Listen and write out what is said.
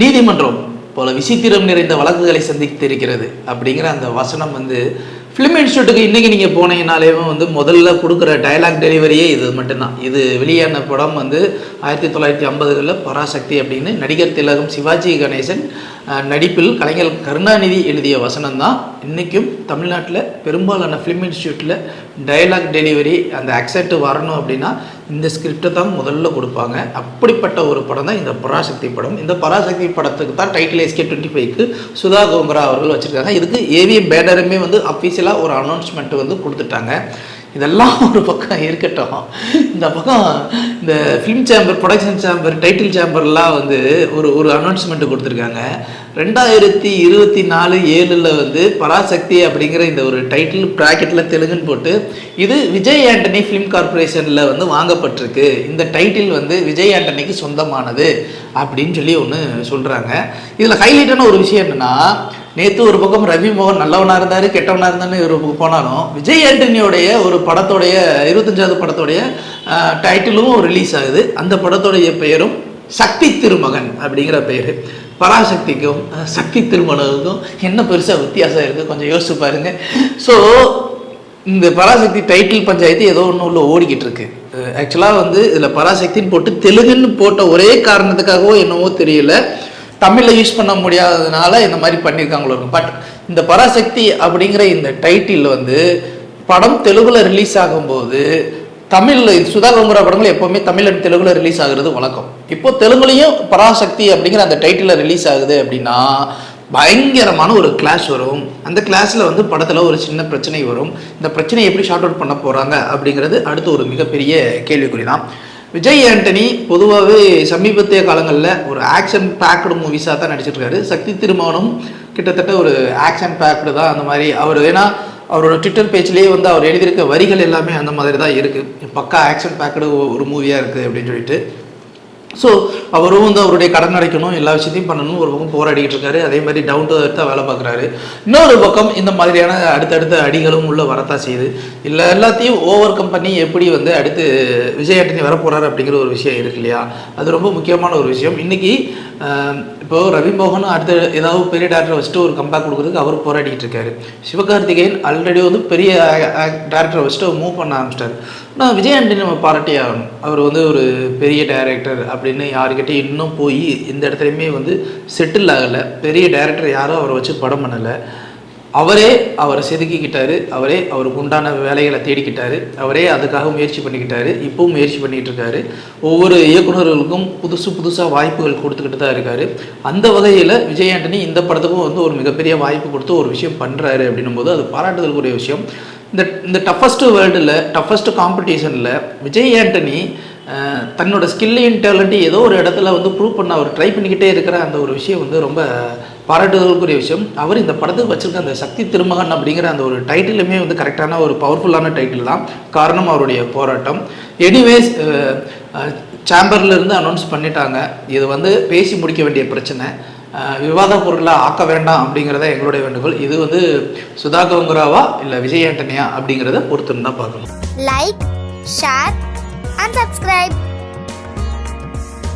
நீதிமன்றம் பல விசித்திரம் நிறைந்த வழக்குகளை சந்தித்திருக்கிறது. அப்படிங்கிற அந்த வசனம் வந்து ஃபிலிம் இன்ஸ்டியூட்டுக்கு இன்றைக்கி நீங்கள் போனீங்கனாலேயும் வந்து முதல்ல கொடுக்குற டைலாக் டெலிவரியே இது மட்டும்தான். இது வெளியான படம் வந்து ஆயிரத்தி தொள்ளாயிரத்தி ஐம்பதுகளில் பராசக்தி அப்படின்னு நடிகர் திலகம் சிவாஜி கணேசன் நடிப்பில் கலைஞர் கருணாநிதி எழுதிய வசனம் தான் இன்றைக்கும் தமிழ்நாட்டில் பெரும்பாலான ஃபிலிம் இன்ஸ்டியூட்டில் டயலாக் டெலிவரி அந்த அக்செப்ட் வரணும் அப்படின்னா இந்த ஸ்கிரிப்டை தான் முதல்ல கொடுப்பாங்க. அப்படிப்பட்ட ஒரு படம் தான் இந்த பராசக்தி படம். இந்த பராசக்தி படத்துக்கு தான் டைட்டில் எஸ்கே டுவெண்ட்டி ஃபைவ்க்கு சுதா கோங்கரா அவர்கள் வச்சுருக்காங்க. இதுக்கு ஏவிஎம் பேனருமே வந்து அஃபீஷியலாக ஒரு அனௌன்ஸ்மெண்ட் வந்து கொடுத்துட்டாங்க. இதெல்லாம் ஒரு பக்கம் இருக்கட்டும். இந்த பக்கம் இந்த film chamber production chamber title சேம்பர்லாம் வந்து ஒரு ஒரு அனௌன்ஸ்மெண்ட் கொடுத்துருக்காங்க. ரெண்டாயிரத்தி இருபத்தி நாலு ஏழில் வந்து பராசக்தி அப்படிங்கிற இந்த ஒரு டைட்டில் ப்ராக்கெட்டில் தெலுங்குன்னு போட்டு இது விஜய் ஆண்டனி ஃபிலிம் கார்ப்பரேஷனில் வந்து வாங்கப்பட்டிருக்கு. இந்த டைட்டில் வந்து விஜய் ஆண்டனிக்கு சொந்தமானது அப்படின்னு சொல்லி ஒன்று சொல்கிறாங்க இதில் ஹைலைட்டான ஒரு விஷயம் என்னென்னா நேற்று ஒரு பக்கம் ரவி மோகன் நல்லவனாக இருந்தார் கெட்டவனாக இருந்தான்னு ஒரு பக்கம் போனாலும் விஜய் ஆண்டனியோடைய ஒரு படத்தோடைய இருபத்தஞ்சாவது படத்தோடைய டைட்டிலும் ரிலீஸ் ஆகுது. அந்த படத்தோடைய பெயரும் சக்தி திருமகன் அப்படிங்கிற பெயர் பராசக்திக்கும் சக்தி திருமணத்துக்கும் என்ன பெருசாக வித்தியாசம் இருக்குது கொஞ்சம் யோசிச்சு பாருங்க. ஸோ இந்த பராசக்தி டைட்டில் பஞ்சாயத்து ஏதோ ஒன்று உள்ள ஓடிக்கிட்டு இருக்கு. ஆக்சுவலாக வந்து இதில் பராசக்தின்னு போட்டு தெலுங்குன்னு போட்ட ஒரே காரணத்துக்காகவோ என்னவோ தெரியல. தமிழில் யூஸ் பண்ண முடியாததுனால இந்த மாதிரி பண்ணியிருக்காங்களோ இருக்கும். பட் இந்த பராசக்தி அப்படிங்கிற இந்த டைட்டில் வந்து படம் தெலுங்கில் ரிலீஸ் ஆகும்போது தமிழில் சுதா கங்குரா படங்கள் எப்போவுமே தமிழ் அண்ட் ரிலீஸ் ஆகுறது வழக்கம். இப்போ தெலுங்குலேயும் பராசக்தி அப்படிங்கிற அந்த டைட்டிலில் ரிலீஸ் ஆகுது அப்படின்னா பயங்கரமான ஒரு கிளாஷ் வரும். அந்த கிளாஸில் வந்து படத்தில் ஒரு சின்ன பிரச்சனை வரும். இந்த பிரச்சனையை எப்படி ஷார்ட் அவுட் பண்ண போகிறாங்க அப்படிங்கிறது அடுத்து ஒரு மிகப்பெரிய கேள்விக்குறி தான் விஜய் ஆண்டனி பொதுவாகவே சமீபத்திய காலங்களில் ஒரு ஆக்ஷன் பேக்டு மூவிஸாக தான் நடிச்சிருக்காரு. சக்தி திருமணம் கிட்டத்தட்ட ஒரு ஆக்ஷன் பேக்டு தான் அந்த மாதிரி அவர் ஏன்னா அவரோட ட்விட்டர் பேஜ்லேயே வந்து அவர் எழுதியிருக்க வரிகள் எல்லாமே அந்த மாதிரி தான் இருக்குது பக்கா ஆக்ஷன் பேக்டு ஒரு மூவியாக இருக்குது அப்படின்னு சொல்லிட்டு. ஸோ அவரும் வந்து அவருடைய கடன் அடைக்கணும் எல்லா விஷயத்தையும் பண்ணணும் ஒரு பக்கம் போராடிக்கிட்டு இருக்காரு. அதே மாதிரி டவுன் டு தான் வேலை பார்க்குறாரு. இன்னொரு பக்கம் இந்த மாதிரியான அடுத்தடுத்த அடிகளும் உள்ள வரத்தான் செய்யுது. இல்லை எல்லாத்தையும் ஓவர் கம் பண்ணி எப்படி வந்து அடுத்து விஜய் ஆண்டனி வரப்போகிறாரு அப்படிங்கிற ஒரு விஷயம் இருக்கு இல்லையா? அது ரொம்ப முக்கியமான ஒரு விஷயம். இன்னைக்கு இப்போ ரவி மோகன் அடுத்த ஏதாவது பெரிய டேரக்டரை வச்சுட்டு ஒரு கம்பேக் கொடுக்குறதுக்கு அவர் போராடிக்கிட்டு இருக்காரு. சிவகார்த்திகேயன் ஆல்ரெடி வந்து பெரிய டேரக்டரை வச்சுட்டு மூவ் பண்ண ஆரம்பிச்சிட்டாரு. நான் விஜய் ஆண்டனி நம்ம பாராட்டி ஆகணும். அவர் வந்து ஒரு பெரிய டைரக்டர் அப்படின்னு யாருக்கிட்டையும் இன்னும் போய் இந்த இடத்துலையுமே வந்து செட்டில் ஆகலை. பெரிய டைரக்டர் யாரும் அவரை வச்சு படம் பண்ணலை. அவரே அவரை செதுக்கிக்கிட்டாரு. அவரே அவருக்கு உண்டான வேலைகளை தேடிக்கிட்டாரு. அவரே அதுக்காக முயற்சி பண்ணிக்கிட்டாரு. இப்பவும் முயற்சி பண்ணிக்கிட்டு இருக்காரு ஒவ்வொரு இயக்குனர்களுக்கும் புதுசு புதுசாக வாய்ப்புகள் கொடுத்துக்கிட்டு தான் இருக்காரு. அந்த வகையில் விஜய் ஆண்டனி இந்த படத்துக்கும் வந்து ஒரு மிகப்பெரிய வாய்ப்பு கொடுத்து ஒரு விஷயம் பண்ணுறாரு அப்படின்னும் போது அது பாராட்டுதலுக்குரிய விஷயம். இந்த இந்த டஃபஸ்ட்டு வேர்ல்டில் டஃபஸ்ட் காம்படிஷனில் விஜய் ஆண்டனி தன்னோட ஸ்கில்லையும் டேலண்ட்டையும் ஏதோ ஒரு இடத்துல வந்து ப்ரூவ் பண்ண அவர் ட்ரை பண்ணிக்கிட்டே இருக்கிற அந்த ஒரு விஷயம் வந்து ரொம்ப பாராட்டுதலுக்குரிய விஷயம். அவர் இந்த படத்துக்கு வச்சிருக்க அந்த சக்தி திருமகன் அப்படிங்கிற அந்த ஒரு டைட்டிலுமே வந்து கரெக்டான ஒரு பவர்ஃபுல்லான டைட்டில் தான். காரணம் அவருடைய போராட்டம். எனிவேஸ் இருந்து அனௌன்ஸ் பண்ணிட்டாங்க. இது வந்து பேசி முடிக்க வேண்டிய பிரச்சனை. விவாத பொருளாக ஆக்க வேண்டாம் அப்படிங்கிறத எங்களுடைய வேண்டுகோள். இது வந்து சுதா கங்குராவா இல்லை விஜய் ஆண்டனியா அப்படிங்கிறத பொறுத்துன்னு தான் பார்க்கணும் like share and subscribe